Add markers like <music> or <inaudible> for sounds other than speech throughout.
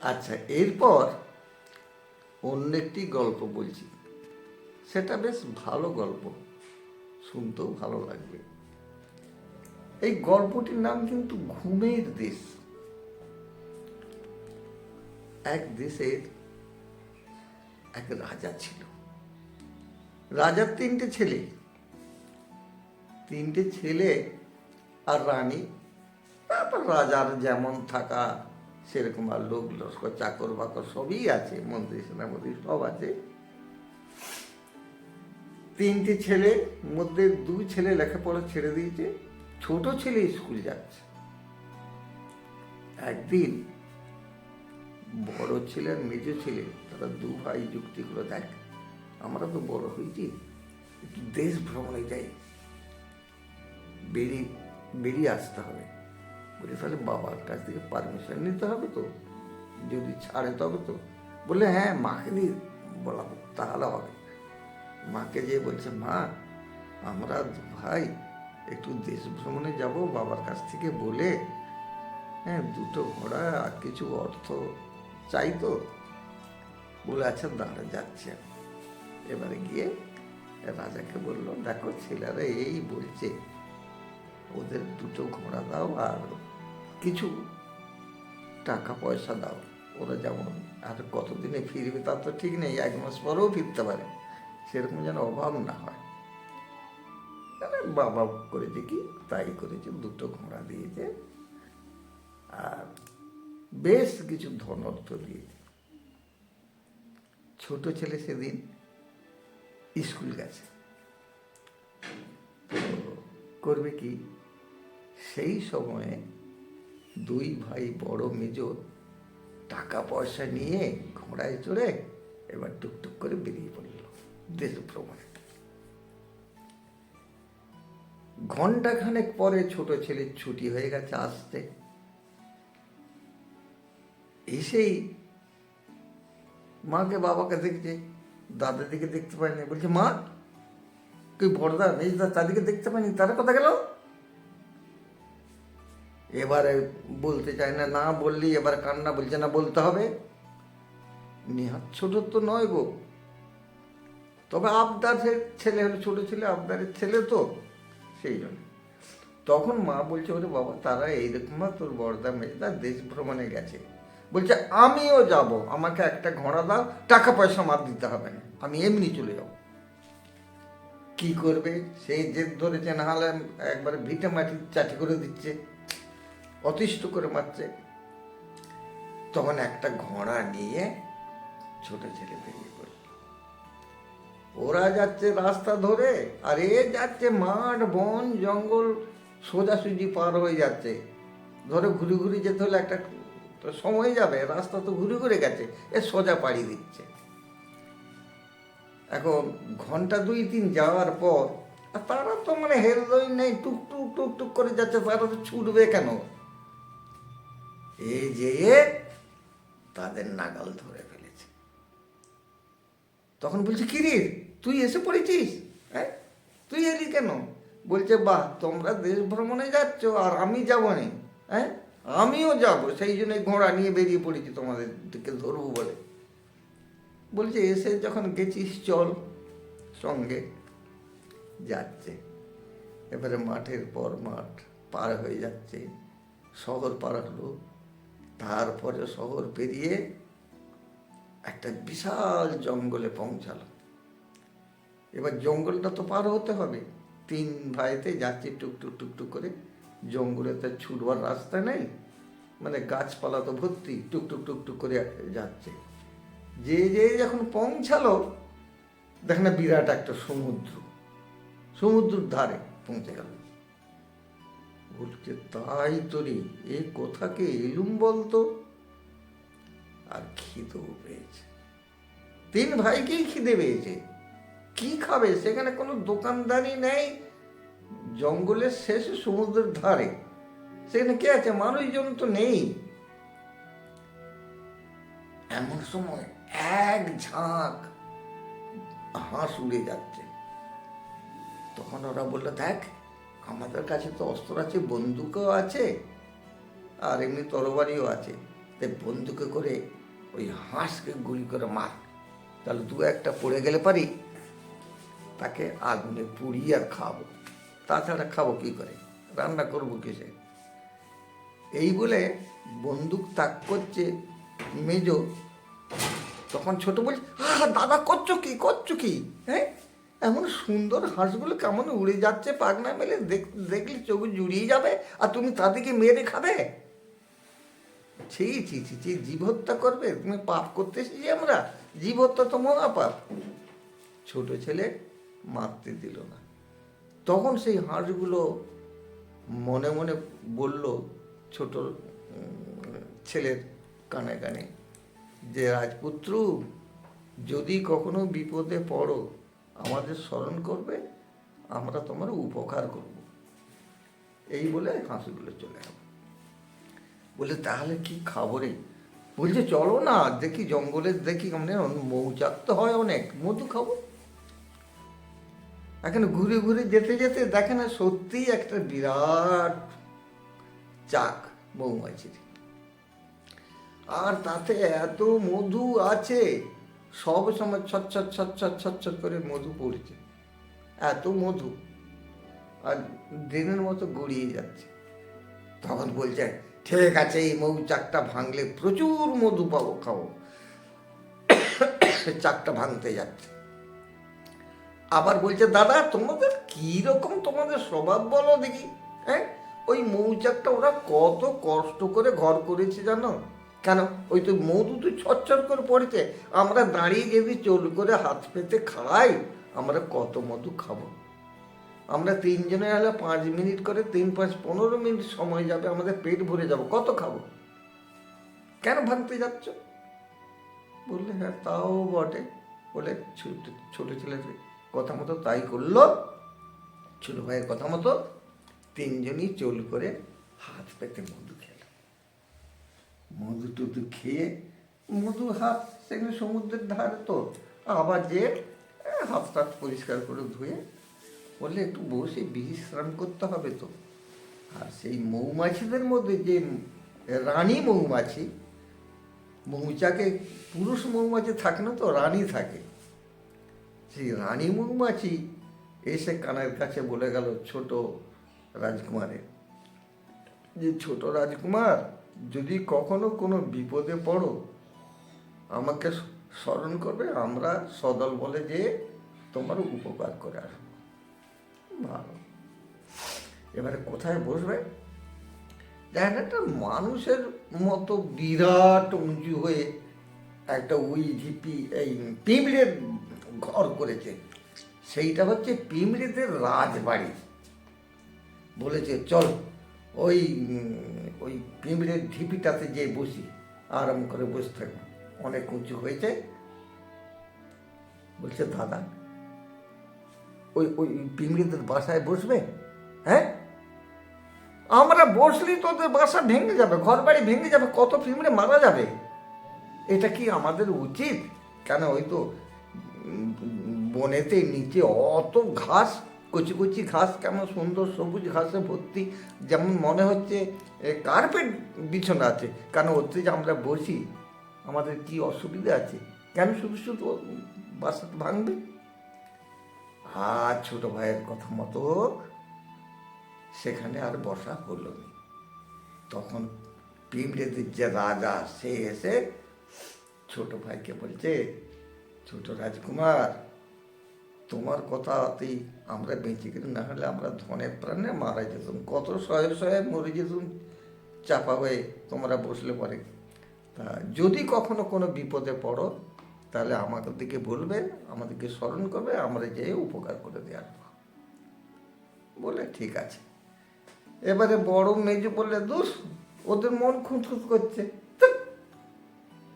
আচ্ছা এরপর অন্য একটি গল্প বলছি। সেটা বেশ ভালো গল্প, শুনতেও ভালো লাগবে। এই গল্পটির নাম কিন্তু ঘুমের দেশ। এক দেশের এক রাজা ছিল। রাজার তিনটে ছেলে। তিনটে ছেলে আর রানী। তারপর রাজার যেমন থাকা সেরকম আর লোক লস্কর, চাকর বাকর সবই আছে, মন্ত্রী সেনাপতি সব আছে। তিনটে ছেলে, মধ্যে দুই ছেলে লেখাপড়া ছেড়ে দিয়েছে, ছোট ছেলে স্কুল যাচ্ছে। একদিন বড় ছেলে আর মেজ ছেলে, তারা দু ভাই যুক্তি করে দেখ, আমরা তো বড় হয়েছি, একটু দেশ ভ্রমণে যাই, বেরিয়ে বেরিয়ে আসতে হবে। বলে, তাহলে বাবার কাছ থেকে পারমিশন নিতে হবে তো? যদি ছাড়ে তবে তো? বললে হ্যাঁ মাকে দিয়ে বলাবো, তাহলে হবে। মাকে যে বলছে, মা, আমরা ভাই একটু দেশ ভ্রমণে যাব বাবার কাছ থেকে বলে হ্যাঁ দুটো ঘোড়া আর কিছু অর্থ চাই তো? বলে আচ্ছা দাঁড়া, যাচ্ছে এবারে গিয়ে রাজাকে বলল, দেখো, ছেলেরা এই বলছে, ওদের দুটো ঘোড়া দাও আর কিছু টাকা, পয়সা দাও। ওরা যেমন আর কতদিনে ফিরবে তার তো ঠিক নেই, এক মাস পরেও ফিরতে পারে। সেরকম যেন অভাব না হয়। বাবা করেছে কি? তাই করেছে, দুটো ঘোড়া দিয়েছে। আর বেশ কিছু ধন অর্থ দিয়েছে। ছোট ছেলে সেদিন স্কুল গেছে। করবে কি? সেই সময়ে দুই ভাই বড় মেজ টাকা পয়সা নিয়ে ঘোড়ায় চড়ে এবার টুকটুক করে বেরিয়ে পড়ল দেশ ভ্রমণে। ঘন্টাখানেক পরে ছোট ছেলের ছুটি হয়ে গেছে আসতে। এসেই মাকে বাবাকে দেখছে দাদা দিকে দেখতে পায়নি বলছে, মা, তুই বড়দা, মেজদা তাদেরকে দেখতে পাইনি? তারা কথা গেল? এবারে বলতে চায় না না বললি এবার কান্না বলছে, না বলতে হবে। নেহাত ছোট তো নয় গো। তবে আবদারের ছেলে হলে, ছোট ছেলে, আবদারের ছেলে তো, সেই জন্য। তখন মা বলছে, ওরে বাবা, তারা এইরকম তোর বড়দা মেজদা দেশ ভ্রমণে গেছে। বলছে, আমিও যাব, আমাকে একটা ঘোড়া দাও, টাকা পয়সা মার দিতে হবে না, আমি এমনি চলে যাব। কি করবে? সেই জেদ ধরেছে, না হলে একবারে ভিটে মাটি চাটি করে দিচ্ছে। অতিষ্ঠ করে মারছে। তখন একটা ঘোড়া নিয়ে ছোট ছেলে বেরিয়ে পড়ল। ওরা যাচ্ছে রাস্তা ধরে, আর এ যাচ্ছে মাঠ, বন, জঙ্গল সোজাসুজি পার হয়ে যাচ্ছে। ধরে ঘুরে ঘুরে যেতে হলে একটা তো সময় যাবে, রাস্তা তো ঘুরে ঘুরে গেছে, এ সোজা পাড়ি দিচ্ছে। এখন ঘণ্টা দুই তিন যাওয়ার পর, আর তারা তো মানে হেলদই নেই, টুক টুক টুক টুক করে যাচ্ছে, তারা তো ছুটবে কেন? এই যে তাদের নাগাল ধরে ফেলেছে। তখন বলছে কিরে তুই এসে পড়েছিস? হ্যাঁ? তুই এলি কেন? বলছে, বাহ, তোমরা দেশ ভ্রমণে যাচ্ছ আর আমি যাব না হ্যাঁ? আমিও যাব, সেই জন্য ঘোড়া নিয়ে বেরিয়ে পড়েছি তোমাদের দিকে ধরবো বলে। বলছে, এসে যখন গেছিস, চল সঙ্গে যাচ্ছে। এবারে মাঠের পর মাঠ পার হয়ে যাচ্ছে, শহর পার হলো। তারপরে শহর পেরিয়ে একটা বিশাল জঙ্গলে পৌঁছালো। এবার জঙ্গলটা তো পার হতে হবে। তিন ভাইতে যাচ্ছে টুকটুক টুকটুক করে জঙ্গলে তো ছুটবার রাস্তা নেই মানে গাছপালা তো ভর্তি টুকটুক টুকটুক করে যাচ্ছে। যে যে যখন পৌঁছালো দেখ না বিরাট একটা সমুদ্র, সমুদ্রের ধারে পৌঁছে গেল। বলছে তাই তোরে এ কথাকে এলুম বলতো? আর খিদেও পেয়েছে। তিন ভাইকেই খিদে পেয়েছে। কি খাবে? সেখানে কোনো দোকানদারি নেই। জঙ্গলের শেষে সমুদ্রের ধারে। সেখানে কে আছে? মানুষজন তো নেই। এমন সময় এক ঝাঁক হাঁস উড়ে যাচ্ছে। তখন ওরা বলল, দেখ আমাদের কাছে তো অস্ত্র আছে, বন্দুকও আছে, আর এমনি তরবারিও আছে। তাই বন্দুকে করে ওই হাঁসকে গুলি করে মার। তাহলে দু একটা পড়ে গেলে পারি, তাকে আগুনে পুড়িয়ে আর খাব তাছাড়া খাব কি করে? রান্না করব কিসে? এই বলে বন্দুক তাক করছে মেজ। তখন ছোট বলছে দাদা, করছ কি? করছ কি? হ্যাঁ? এমন সুন্দর হাঁসগুলো কেমন উড়ে যাচ্ছে পাগনা মেলে দেখ- দেখলে চোখ জুড়িয়ে যাবে, আর তুমি তাদেরকে মেরে খাবে? ছি ছি ছি ছি জীব হত্যা করবে? তুমি পাপ করতে এসেছি আমরা? জীব হত্যা তো মহা পাপ ছোট ছেলে মারতে দিল না। তখন সেই হাঁসগুলো মনে মনে বলল ছোট ছেলের কানে কানে যে রাজপুত্র, যদি কখনো বিপদে পড়ো আমাদের স্মরণ করবে, আমরা তোমার উপকার করব। এই বলে হাঁসগুলো চলে গেল। বলে, তাহলে কি খাব রে? বলছে, চলো না, দেখি জঙ্গলের দেখি মানে মৌচাক তো হয় অনেক, মধু খাব। এখন ঘুরে ঘুরে যেতে যেতে দেখে না, সত্যিই একটা বিরাট চাক মৌমাছির আর তাতে এত মধু আছে সব সময় ছচ্ছট ছচ্ছট ছচ্ছট করে মধু পড়ছে। এত মধু আর দিনের মতো গড়িয়ে যাচ্ছে। তখন বলছে, ঠিক আছে, এই মৌচাকটা ভাঙলে প্রচুর মধু পাবো, খাব। <coughs> চাকটা ভাঙতে যাচ্ছে। আবার বলছে, দাদা, তোমাদের কি রকম তোমাদের স্বভাব বলো দেখি হ্যাঁ? ওই মৌচাকটা ওরা কত কষ্ট করে ঘর করেছে জানো? কেন? ওই তো মধু তো ছচ্ছর করে পড়েছে আমরা দাঁড়িয়ে যদি চোল করে হাত পেতে খাই, আমরা কত মধু খাব? আমরা তিনজনে হলে পাঁচ মিনিট করে তিন পাঁচ পনেরো মিনিট সময় যাবে, আমাদের পেট ভরে যাব, কত খাব? কেন ভাঙতে যাচ্ছ? বললে হ্যাঁ তাও বটে। বলে ছোট ছেলের কথা মতো তাই করল। ছোট ভাইয়ের কথা মতো তিনজনই চুল করে হাত পেতে মধু মধু টুধু খেয়ে মধু হাত সেখানে সমুদ্রের ধারে তো। আবার যে হাত টাত পরিষ্কার করে ধুয়ে বললে একটু বসে বিশ্রাম করতে হবে তো। আর সেই মৌমাছিদের মধ্যে যে রানী মৌমাছি, মৌচাকে পুরুষ মৌমাছি থাকে না তো, রানী থাকে। সেই রানী মৌমাছি এসে কানের কাছে বলে গেল ছোট রাজকুমারের। যে ছোট রাজকুমার যদি কখনো কোনো বিপদে পড়ো, আমাকে স্মরণ করবে, আমরা সদল বলে যে তোমার উপকার করে আসব। ভালো। এবারে কোথায় বসবে? একটা মানুষের মতো বিরাট উঁচু হয়ে একটা উই ঝিপি এই পিঁমড়ের ঘর করেছে। সেইটা হচ্ছে পিঁমড়েদের রাজবাড়ি। বলেছে, চল, ওই ওই পিঁমড়ের ঢিপিটাতে যে বসি, আরাম করে বসে থাকব। অনেক উঁচু হয়েছে। বলছে, দাদা, ওই ওই পিঁমড়েদের বাসায় বসবে? হ্যাঁ? আমরা বসলি তোদের বাসা ভেঙে যাবে ঘর বাড়ি ভেঙে যাবে, কত পিঁমড়ে মারা যাবে? এটা কি আমাদের উচিত? কেন ওই তো বনেতে নিচে অত ঘাস কচি কচি ঘাস, কেমন সুন্দর সবুজ ঘাসে ভর্তি। যেমন মনে হচ্ছে কার্পেট বিছানা আছে। কেন ওতে যে আমরা বসি? আমাদের কি অসুবিধা আছে? কেন শুধু শুধু বাসা ভাঙবে? আর ছোট ভাইয়ের কথা মতো সেখানে আর বসা হলো না। তখন পিঁমড়েদের যে রাজা, সে এসে ছোট ভাইকে বলছে, ছোট রাজকুমার তোমার কথাতেই আমরা বেঁচে গেলে না হলে আমরা ধনে প্রাণে মারা যেতাম। কত শয়ে শয়ে মরে যেতাম, চাপা হয়ে তোমরা বসলে পরে। তা যদি কখনো কোনো বিপদে পড়ো, তাহলে আমাদের দিকে বলবে, আমাদেরকে স্মরণ করবে, আমরা যেয়ে উপকার করে দিয়ে আসব। বলে ঠিক আছে। এবারে বড় মেজো বললে দোষ ওদের মন খুঁতখুত করছে।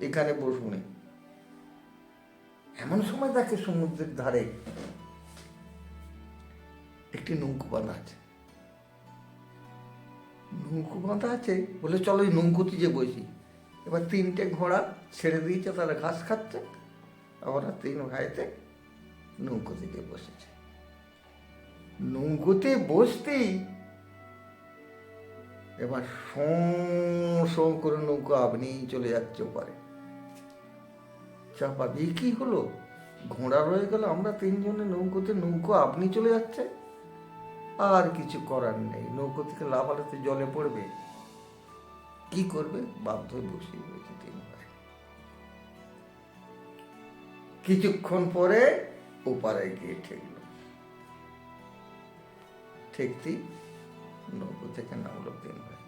এখানে বসুনি। এমন সময় দেখে সমুদ্রের ধারে একটি নৌকো বাঁধা আছে। নৌকো বাঁধা আছে বলে চলো ওই নৌকোতে যে বসি। এবার তিনটে ঘোড়া ছেড়ে দিয়েছে, তারা ঘাস খাচ্ছে ওরা তিন ভাইতে নৌকোতে গিয়ে বসেছে। নৌকোতে বসতেই এবার সঁ করে নৌকো আপনি চলে যাচ্ছে ওপারে। চাপা দিয়ে কি হলো? ঘোড়া রয়ে গেল, আমরা তিনজনে নৌকোতে, নৌকো আপনি চলে যাচ্ছে? আর কিছু করার নেই, নৌকো থেকে লাফালাতে জলে পড়বে। কি করবে? বাধ্য বসিয়ে রয়েছে তিন ভাই কিছুক্ষণ পরে ওপারে গিয়ে ঠেকলো। ঠেকতেই নৌকো থেকে নামলো তিন ভাই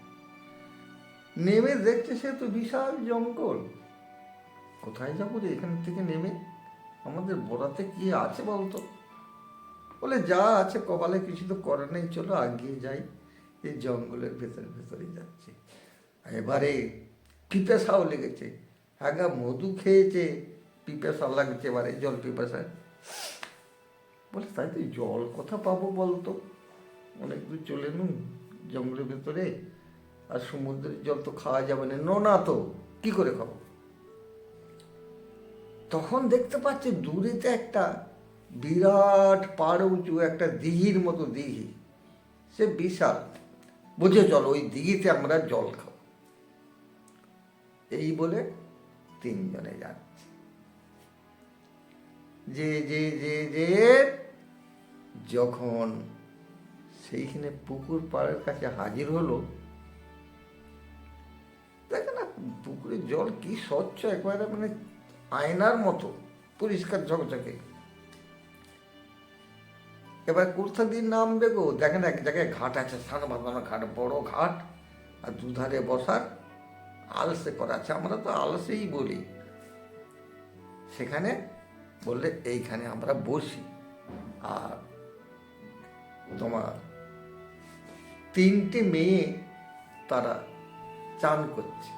নেমে দেখছে সে তো বিশাল জঙ্গল। কোথায় যাব রে? এখান থেকে নেমে আমাদের বড়াতে কি আছে বলতো? বলে যা আছে কপালে কিছু তো করার নেই, চলো আগিয়ে যাই। এই জঙ্গলের ভেতরে ভেতরে যাচ্ছে। এবারে পিপাসাও লেগেছে। আগা মধু খেয়েছে, পিপাসা লাগছে এবারে, জল পিপাসায়। বলে, তাই তো জল কথা পাবো বলতো। অনেক দূর চলে নুন জঙ্গলের ভেতরে। আর সমুদ্রের জল তো খাওয়া যাবে না। নোনা তো, কি করে খাব? তখন দেখতে পাচ্ছি দূরেতে একটা বিরাট পাড় উঁচু একটা দিঘির মতো দিঘি। সে বিশাল। বুঝে চলো, ওই দিঘিতে আমরা জল খাব। এই বলে তিনজনে যাচ্ছে। যে যে যে যে, যখন সেইখানে পুকুর পাড়ের কাছে হাজির হলো, দেখে না পুকুরের জল কি স্বচ্ছ, একবারে মানে আয়নার মতো পরিষ্কার ঝকঝকে। এবার কোথা দিয়ে নামবে গো। দেখেন এক জায়গায় ঘাট আছে সার বাঁধানো ঘাট, বড় ঘাট, আর দুধারে বসার আলসে করা আছে। আমরা তো আলসেই বলি। সেখানে বললে, এইখানে আমরা বসি। আর তোমার তিনটে মেয়ে তারা চান করছে।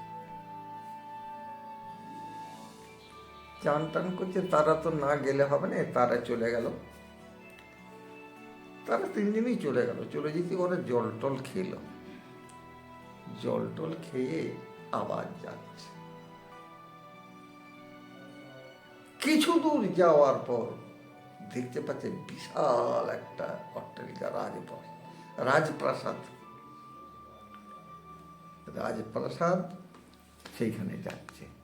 চান টান করছে, তারা তো না গেলে হবে না, তারা চলে গেল। তারা তিনজনই চলে গেল। চলে যেতে ওরা জল টল খেলো। জল টল খেয়ে আবার যাচ্ছে। কিছু দূর যাওয়ার পর দেখতে পাচ্ছে বিশাল একটা অট্টালিকা রাজপ্রাসাদ রাজপ্রাসাদ। রাজপ্রাসাদ সেইখানে যাচ্ছে।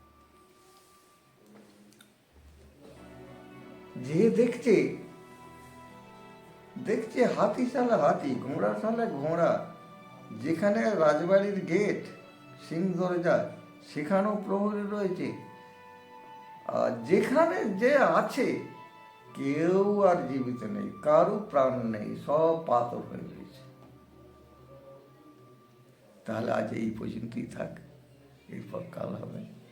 যে দেখছে দেখছে হাতি সালে হাতি, ঘোড়া সালে ঘোড়া। যেখানে রাজবাড়ির গেট সিং দরজা, সেখানেও প্রহরী রয়েছে। আর যেখানে যে আছে, কেউ আর জীবিত নেই, কারও প্রাণ নেই, সব পাথর হয়ে রয়েছে। তাহলে আজ এই পর্যন্তই থাক। এরপর কাল হবে।